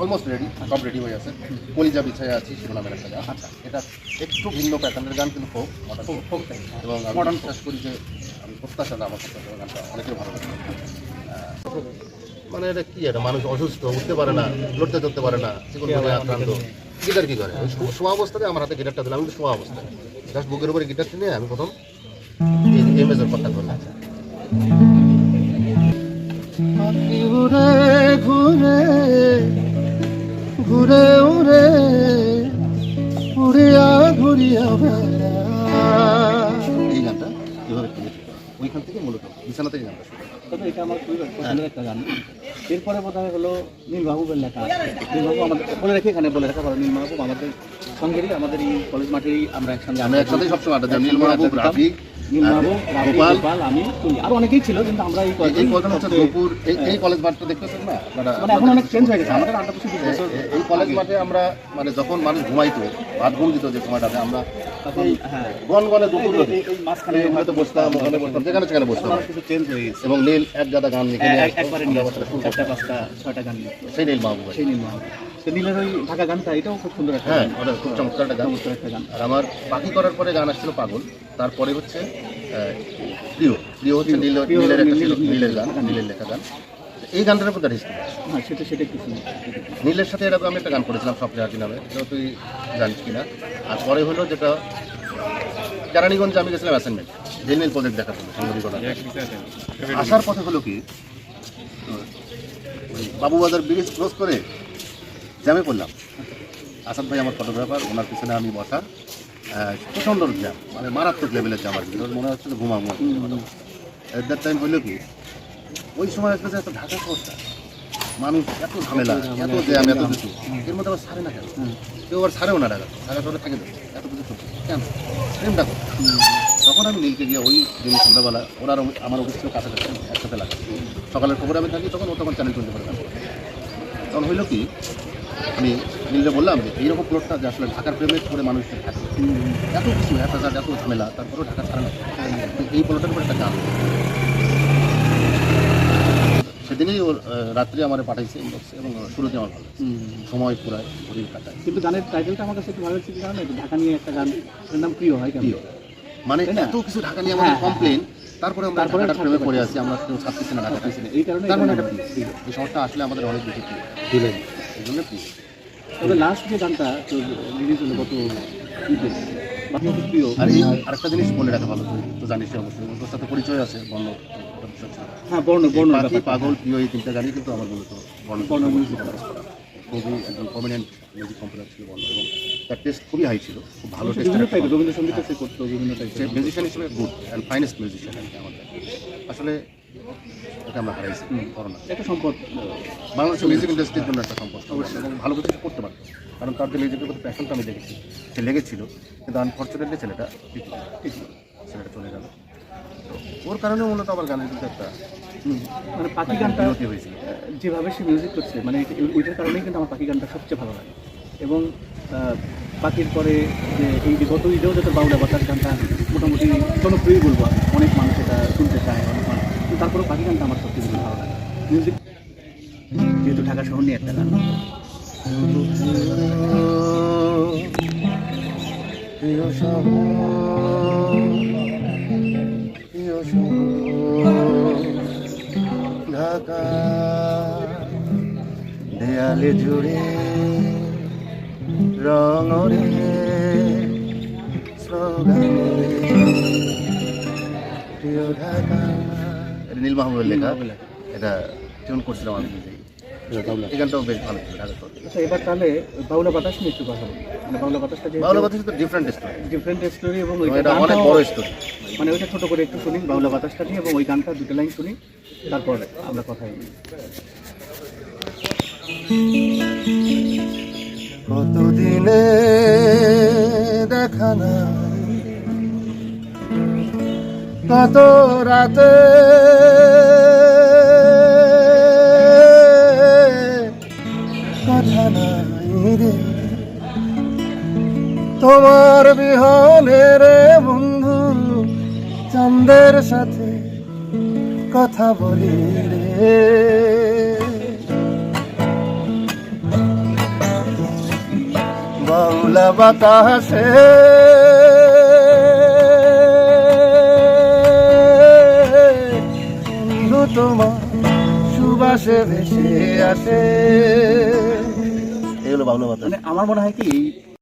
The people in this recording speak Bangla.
অলমোস্ট রেডি সব রেডি হয়ে আছে। কলিজা বিছায় আছি শিরোনামের একটা গান। আচ্ছা। এটা একটু ভিন্ন প্যাটার্নের গান কিন্তু খুব মডার্ন ফোক ফোক এবং আমি Modern বিশ্বাস করি যে আমি প্রত্যাশা না আমার প্রত্যাশা গানটা অনেকেই ভালো লাগে মানে এটা কি এটা মানুষ অসুস্থ উঠতে পারে না লড়তে ধরতে পারে না জীবনভাবে আক্রান্ত। গিটার কি করে? শোয়া অবস্থাতে আমার হাতে গিটারটা দিলাম আমি শোয়া অবস্থায়। জাস্ট বুকের উপরে গিটার নিয়ে আমি প্রথম এমএসের কথা করলাম ঘুরে ঘুরে ওইখান থেকে মূলত বিছানা থেকে গানটা শুরু তবে এটা আমার খুবই পছন্দের একটা গান। এরপরে বোধ হয় হলো নীল মাহবুবের লেখা নীলবাবু আমাদের বলে রেখে এখানে বলে রাখা ভালো নীল মাহবুব আমাদের সঙ্গেরই আমাদের এই কলেজ মাঠেই আমরা একসঙ্গে আমরা একসাথে সবসময় আড্ডা দিই। নীল মাহবুব রাফি নীল মাহবুব রাফি, গোপাল। গোপাল আমি তুমি আরও অনেকেই ছিল কিন্তু আমরা এই এই- কয়েকজন হচ্ছে দুপুর এই এই কলেজ মাঠটা দেখতেছেন না? মানে এখন অনেক চেঞ্জ হয়ে গেছে। আমাদের আড্ডা এই কলেজ মাঠে আমরা মানে যখন মানুষ ঘুমাইতো ভাত ঘুম দিত যে সময়টাতে আমরা হ্যাঁ। দুপুর এই- হয়তো বসতাম ওখানে বসতাম যেখানে সেখানে বসতাম। কিছু চেঞ্জ হয়ে গেছে। এবং নীল এক গাদা গান লিখে নিয়ে এক- আসতো, একবারে নিয়ে চারটা পাঁচটা ছয়টা গান সেই নীল মাহবুব। সেই নীল মাহবুব। নীলের ওই ঢাকা গানটা এটাও খুব সুন্দর একটা হ্যাঁ ওটা খুব চমৎকার একটা গান। একটা গান। আর আমার পাখি করার পরে গান আসছিল পাগল। তারপরে হচ্ছে প্রিয়। প্রিয় হচ্ছে নীলের নীলের গান। নীলের লেখা গান। এই গানটার উপর হিস্ট্রি হ্যাঁ সেটা সেটা শুনি নীলের সাথে এরকম আমি একটা গান করেছিলাম সব জাতি নামে। সেটা তুই জানিস কিনা। আর পরে হলো যেটা কেরানীগঞ্জে আমি গেছিলাম অ্যাসাইনমেন্ট যে নীল প্রজেক্ট দেখার জন্য আসার পথে হলো কি বাবুবাজার ব্রিজ ক্রস করে জ্যামে পড়লাম। আসাদ ভাই আমার ফটোগ্রাফার ওনার পিছনে আমি বসা। প্রচণ্ড জ্যাম মানে মারাত্মক লেভেলের জ্যাম আর কি। মনে হচ্ছিল ঘুমাবো। এট দ্যাট টাইম হলো কি ওই সময় যে এত ঢাকা শহরটা মানুষ এত ঝামেলা এত জ্যাম এত কিছু। এর মধ্যে আবার সারে না কেন? কেউ আবার সারেও না ঢাকা। ঢাকা শহরে থাকে এত কিছু করছে কেন? প্রেমটা করো তখন আমি নীলকে গিয়ে ওই দিন সন্ধ্যাবেলা ওরা আমার অফিস ছিল কাছাকাছি একসাথে লাগে। সকালের খবর আমি থাকি তখন ও তখন চ্যানেল চলতে পারে তখন হইল কি আমি নীলকে বললাম যে এইরকম প্লটটা যে আসলে ঢাকার প্রেমের করে মানুষ থাকে এত কিছু এত এত ঝামেলা তারপরেও ঢাকা ছাড়া না। এই প্লটের উপর একটা গান সেদিনই ওর রাত্রে আমার পাঠাইছে ইনবক্সে এবং শুরুতে আমার ভালো সময় পুরায় ঘড়ির কাটায়। কিন্তু গানের টাইটেলটা আমার কাছে একটু ভালো লাগছে কারণে ঢাকা নিয়ে একটা গান এর নাম প্রিয় হয় কেন। মানে এত কিছু ঢাকা নিয়ে আমাদের হ্যাঁ, কমপ্লেন তারপরে আমরা তারপরে প্রেমে পড়ে আছি আমরা কেউ ছাড়তেছি না ঢাকা পাইছি না। এই কারণে তার মানে এই শহরটা আসলে আমাদের অনেক বেশি প্রিয়। দিলেন। এই জন্য প্রিয়। তবে লাস্ট যে গানটা রিলিজ হলো গত আর আরেকটা জিনিস বলে রাখা ভালো তুই তো জানিস অবশ্যই ওর সাথে পরিচয় আছে বর্ণ হ্যাঁ বর্ণ বর্ণ। পাগল প্রিয় এই তিনটা গানই কিন্তু আমার মূলত বর্ণ বর্ণ music খুবই একজন প্রমিনেন্ট মিউজিক কম্পোজার ছিল বর্ণ। এবং তার টেস্ট খুবই হাই ছিল। খুব ভালো সে বিভিন্ন টাইপের রবীন্দ্রসঙ্গীত সে করতো বিভিন্ন সে টাইপের মিউজিশিয়ান হিসেবে গুড অ্যান্ড ফাইনেস্ট মিউজিশিয়ান আর কি আমাদের। আসলে এটা আমরা হারাইছি করোনা। একটা সম্পদ বাংলাদেশের মিউজিক ইন্ডাস্ট্রির জন্য একটা সম্পদ এবং ভালো কিছু করতে পারতো। কারণ তার যে মিউজিকের প্রতি প্যাশনটা আমি দেখেছি সে লেগেছিল। কিন্তু আনফর্চুনেটলি ছেলেটা। ছেলেটা চলে গেল। ওর কারণে মূলত আমার গানের কিন্তু একটা মানে পাখি গানটা বিরতি হয়েছিল। যেভাবে সে মিউজিক করছে মানে ওইটার কারণেই কিন্তু আমার পাখি গানটা সবচেয়ে ভালো লাগে। এবং পাখির পরে যে এই যে গত ঈদেও যাতে বাউলা বাতাস গানটা মোটামুটি জনপ্রিয় বলব অনেক মানুষ এটা শুনতে চায় অনেক মানুষ তারপরেও পাখি গানটা আমার সবচেয়ে বেশি ভালো লাগে। মিউজিক যেহেতু ঢাকা শহর নিয়ে একটা গান। প্রিয় শহর, ঢাকা দেয়ালে জুড়ে রঙরে প্রিয় ঢাকা। নীল মাহবুবের লেখা। এটা টিউন করছিলাম আমি এই গানটাও বেশ ভালো ছিল ঢাকা আচ্ছা এবার তাহলে বাউলা বাতাস নিয়ে একটু কথা বলি। মানে বাউলা বাতাসটা তো ডিফারেন্ট স্টোরি ডিফারেন্ট স্টোরি এবং এটা অনেক বড় স্টোরি মানে ওইটা ছোট করে একটু শুনি বাউলা বাতাসটা নিয়ে এবং ওই গানটা দুটো লাইন শুনি তারপর আমরা কথা বলি। কতদিনে দেখা নাই? কত রাতে তোমার বিহনে রে বন্ধু চন্দের সাথে কথা বলি রে। বাউলা বাতাসে বন্ধু তোমার সুবাসে ভেসে আসে। এগুলো বাউলা বাতাস। মানে আমার মনে হয় কি এই